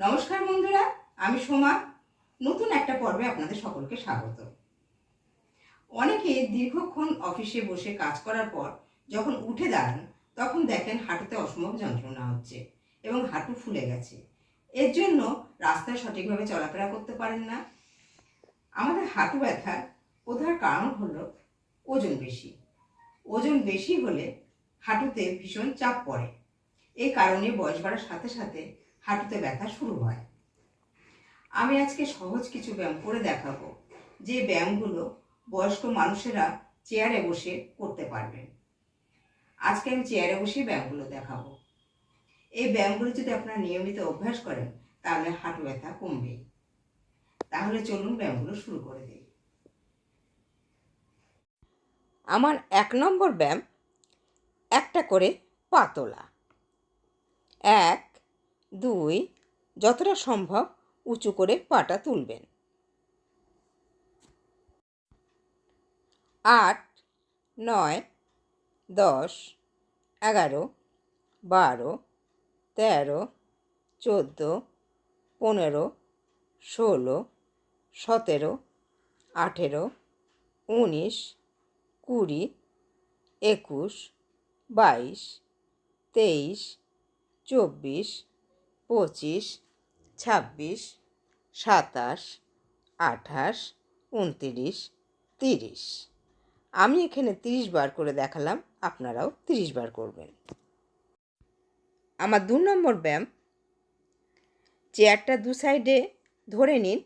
নমস্কার বন্ধুরা, আমি সোমা। নতুন একটা পর্বে আপনাদের সকলকে স্বাগত। অনেকে দীর্ঘক্ষণ অফিসে বসে কাজ করার পর যখন উঠে দাঁড়ান, তখন দেখেন হাঁটুতে অসম্ভব যন্ত্রণা হচ্ছে এবং হাঁটু ফুলে গেছে। এর জন্য রাস্তায় সঠিকভাবে চলাফেরা করতে পারেন না। আমাদের হাঁটু ব্যথার প্রধান কারণ হলো ওজন বেশি। ওজন বেশি হলে হাঁটুতে ভীষণ চাপ পড়ে। এই কারণে বয়স বাড়ার সাথে সাথে হাঁটুতে ব্যথা শুরু হয়। আমি আজকে সহজ কিছু ব্যায়াম করে দেখাবো, যে ব্যায়ামগুলো বয়স্ক মানুষেরা চেয়ারে বসে করতে পারবেন। আজকে আমি চেয়ারে বসে ব্যায়ামগুলো দেখাবো। এই ব্যায়ামগুলো যদি আপনারা নিয়মিত অভ্যাস করেন, তাহলে হাঁটু ব্যথা কমবে তাহলে চলুন ব্যায়ামগুলো শুরু করে দিই। আমার এক নম্বর ব্যায়াম, একটা করে পাতলা এক দুই, যতটা সম্ভব উঁচু করে পাটা তুলবেন। আট, নয়, দশ, এগারো, বারো, তেরো, চোদ্দ, পনেরো, ষোলো, সতেরো, আঠেরো, উনিশ, কুড়ি, একুশ, বাইশ, তেইশ, চব্বিশ পঁচিশ, ছাব্বিশ, সাতাশ, আঠাশ, উনতিরিশ, তিরিশ। আমি এখানে তিরিশ বার করে দেখালাম, আপনারাও তিরিশ বার করবেন। আমার দু নম্বর ব্যায়াম, চেয়ারটা দু সাইডে ধরে নিন,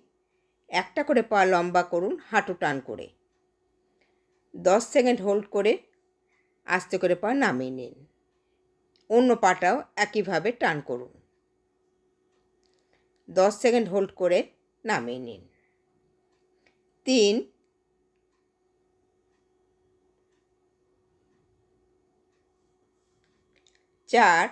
একটা করে পা লম্বা করুন, হাঁটু টান করে। দশ সেকেন্ড হোল্ড করে আস্তে করে পা নামিয়ে নিন। অন্য পাটাও একইভাবে টান করুন। দশ সেকেন্ড হোল্ড করে নামিয়ে নিন। তিন চার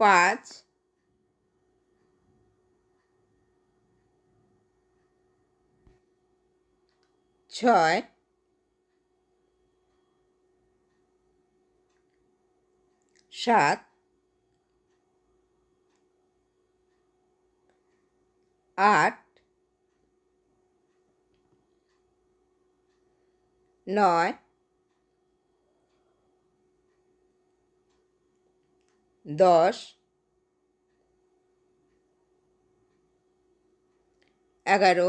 পাঁচ ছয় সাত আট নয় দশ এগারো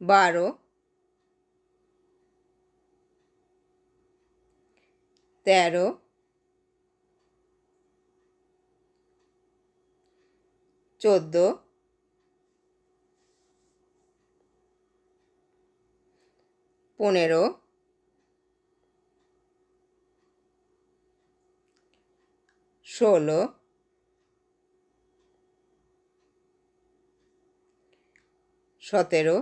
বারো তেরো। চোদ্দ। পনেরো। ষোলো। সতেরো।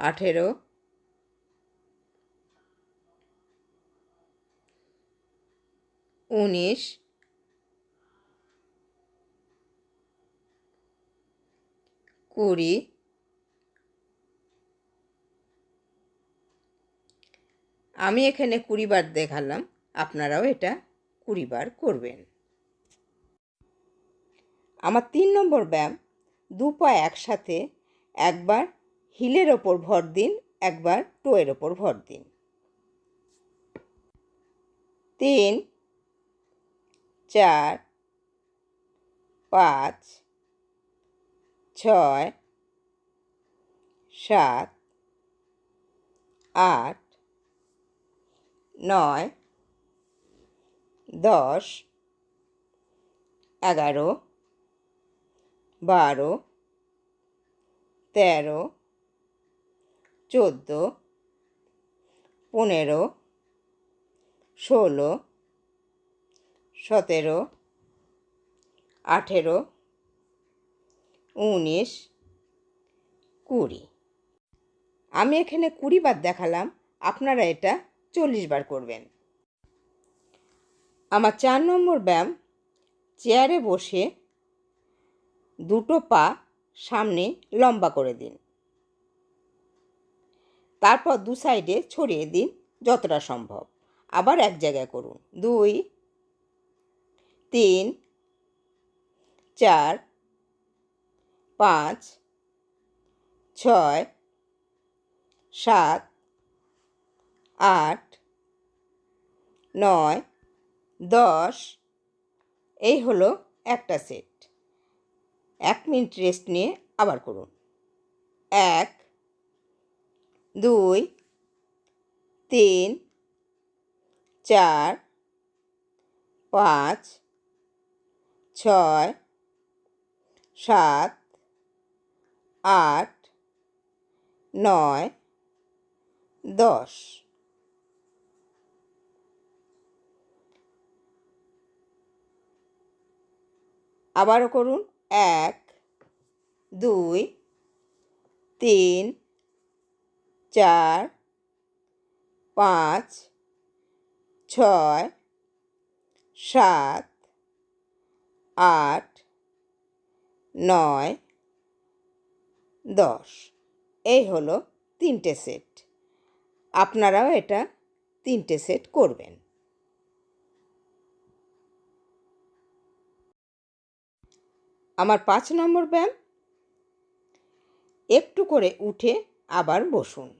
আঠেরো। উনিশ। কুড়ি। আমি এখানে কুড়ি বার দেখালাম, আপনারাও এটা কুড়ি বার করবেন। আমার তিন নম্বর ব্যায়াম, দু পা একসাথে একবার হিলের ওপর ভর দিন, একবার টোয়ের ওপর ভর দিন। তিন, চার, পাঁচ, ছয়, সাত, আট, নয়, দশ, এগারো, বারো, তেরো চোদ্দ, পনেরো, ষোলো, সতেরো, আঠেরো, উনিশ, কুড়ি। আমি এখানে কুড়ি বার দেখালাম, আপনারা এটা চল্লিশ বার করবেন। আমার চার নম্বর ব্যায়াম, চেয়ারে বসে দুটো পা সামনে লম্বা করে দিন। তারপর দু সাইডে ছড়িয়ে দিন যতটা সম্ভব। আবার এক জায়গায় করুন। দুই, তিন, চার, পাঁচ, ছয়, সাত, আট, নয়, দশ। এই হলো একটা সেট। এক মিনিট রেস্ট নিয়ে আবার করুন। এক দুই তিন চার পাঁচ ছয় সাত আট নয় দশ। আবারও করুন এক দুই তিন চার, পাঁচ, ছয়, সাত, আট, নয়, দশ। এই হলো তিনটে সেট। আপনারাও এটা তিনটে সেট করবেন। আমার পাঁচ নম্বর ব্যায়াম, একটু করে উঠে আবার বসুন।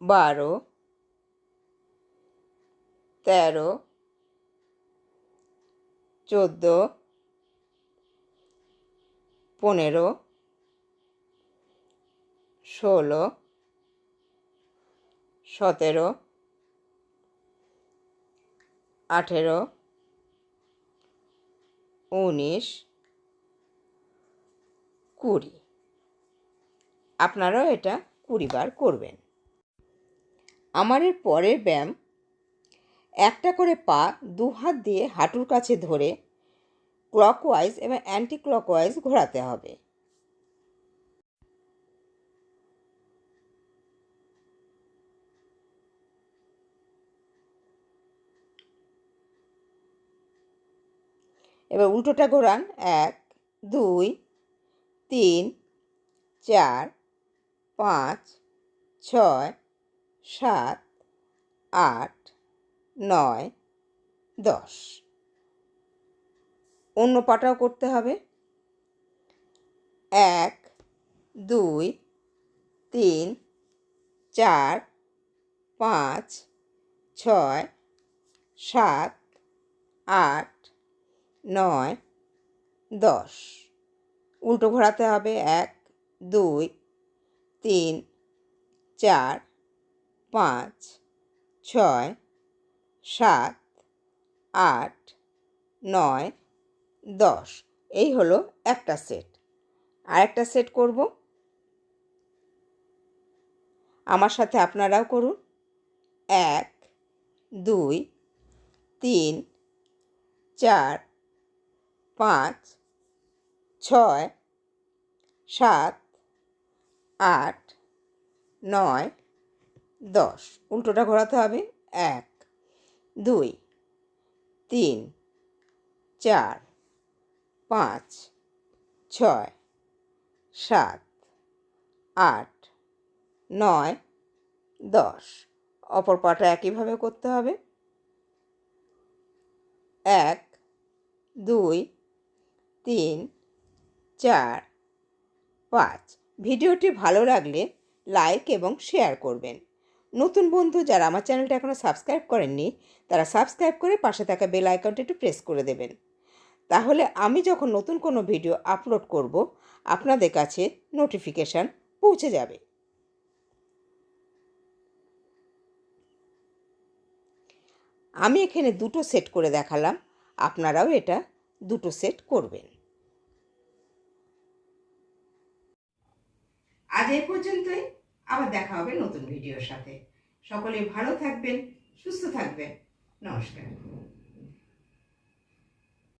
বারো তেরো চোদ্দ পনেরো ষোলো সতেরো আঠেরো উনিশ কুড়ি। আপনারাও এটা কুড়ি বার করবেন। আমার এর পরের ব্যায়াম, একটা করে পা দু হাত দিয়ে হাঁটুর কাছে ধরে ক্লকওয়াইজ এবং অ্যান্টি ক্লকওয়াইজ ঘোরাতে হবে। এবার উল্টোটা ঘোরান, এক, দুই, তিন, চার, পাঁচ, ছয় সাত, আট, নয়, দশ। অন্য পাটাও করতে হবে। এক, দুই, তিন, চার, পাঁচ, ছয়, সাত, আট, নয়, দশ। উল্টো ঘোরাতে হবে। এক, দুই, তিন, চার পাঁচ, ছয়, সাত, আট, নয়, দশ। এই হলো একটা সেট। আর একটা সেট করব। আমার সাথে আপনারাও করুন। এক, দুই, তিন, চার, পাঁচ, ছয়, সাত, আট, নয় দশ। উল্টোটা ঘোরাতে হবে এক। দুই। তিন। চার। পাঁচ। ছয়। সাত। আট। নয়। দশ। অপর পাটা একইভাবে করতে হবে। এক, দুই, তিন, চার, পাঁচ। ভিডিওটি ভালো লাগলে লাইক এবং শেয়ার করবেন। নতুন বন্ধু যারা আমার চ্যানেলটা এখনও সাবস্ক্রাইব করেননি, তারা সাবস্ক্রাইব করে পাশে থাকা বেল আইকনটা একটু প্রেস করে দেবেন। তাহলে আমি যখন নতুন কোনো ভিডিও আপলোড করব, আপনাদের কাছে নোটিফিকেশান পৌঁছে যাবে। আমি এখানে দুটো সেট করে দেখালাম, আপনারাও এটা দুটো সেট করবেন। আজ এ পর্যন্তই। আবার দেখা হবে নতুন ভিডিওর সাথে। সকলে ভালো থাকবেন সুস্থ থাকবেন। নমস্কার।